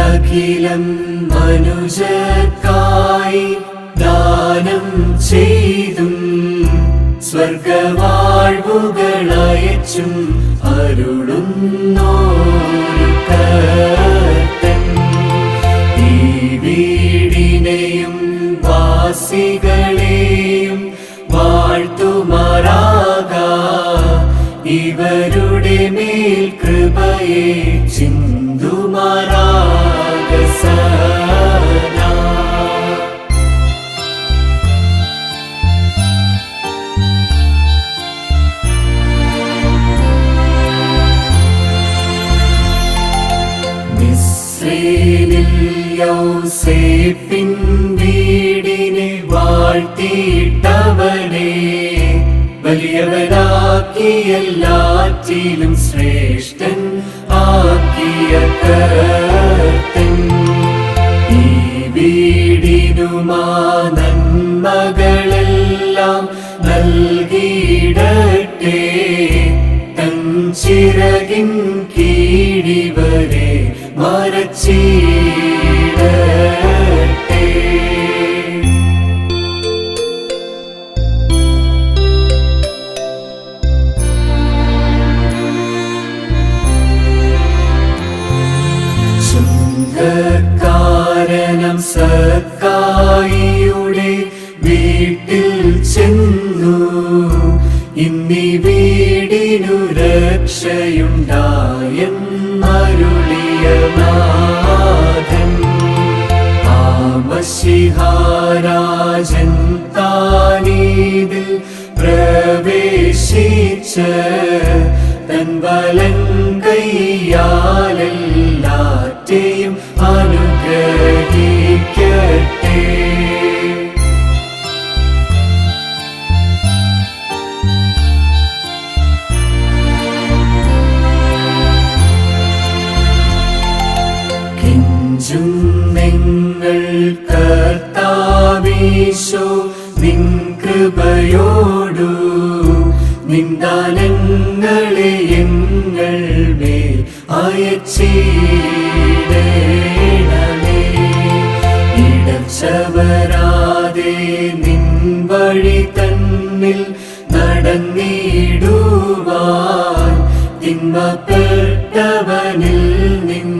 അഖിലം മനുജർക്കായി ദാനം ചെയ്തും സ്വർഗവാഴ്വുകളയച്ചും അരുളുന്നോരു കർത്തൻ ഈ വാസികളെയും വാഴ്ത്തുമാറാക. ഇവരുടെ മേൽ കൃപയെ ചിന്തുമാറാക മിസ്രൈനിൽ യൗസേപ്പിൻ വീടിനെ വാഴ്ത്തിയിട്ടവനെ. വലിയവനാക്കി എല്ലാറ്റിലും ശ്രേഷ്ഠൻ ആക്കിയ ഈ വീടിനുമാ നന്മകളെല്ലാം ചെന്നു. ഇന്നീ വീടിനു രക്ഷയുണ്ടായെന്നരുളിയ ആമശിഹാരാജൻ താനീതിൽ പ്രവേശിച്ച് തൻ വലൻ അനുഗ്രഹിക്കട്ടെ ും. നിങ്ങൾ കർത്താവീശോ നിൻ കൃപയോടു നിന്ദാനങ്ങളെ എങ്ങൾ മേൽ അയച്ചിടണമേ. ഇടച്ചവരാതെ നിൻ വഴി തന്നിൽ നടന്നിടുവാൻ തിന്മപ്പെട്ടവനിൽ നിന്ന്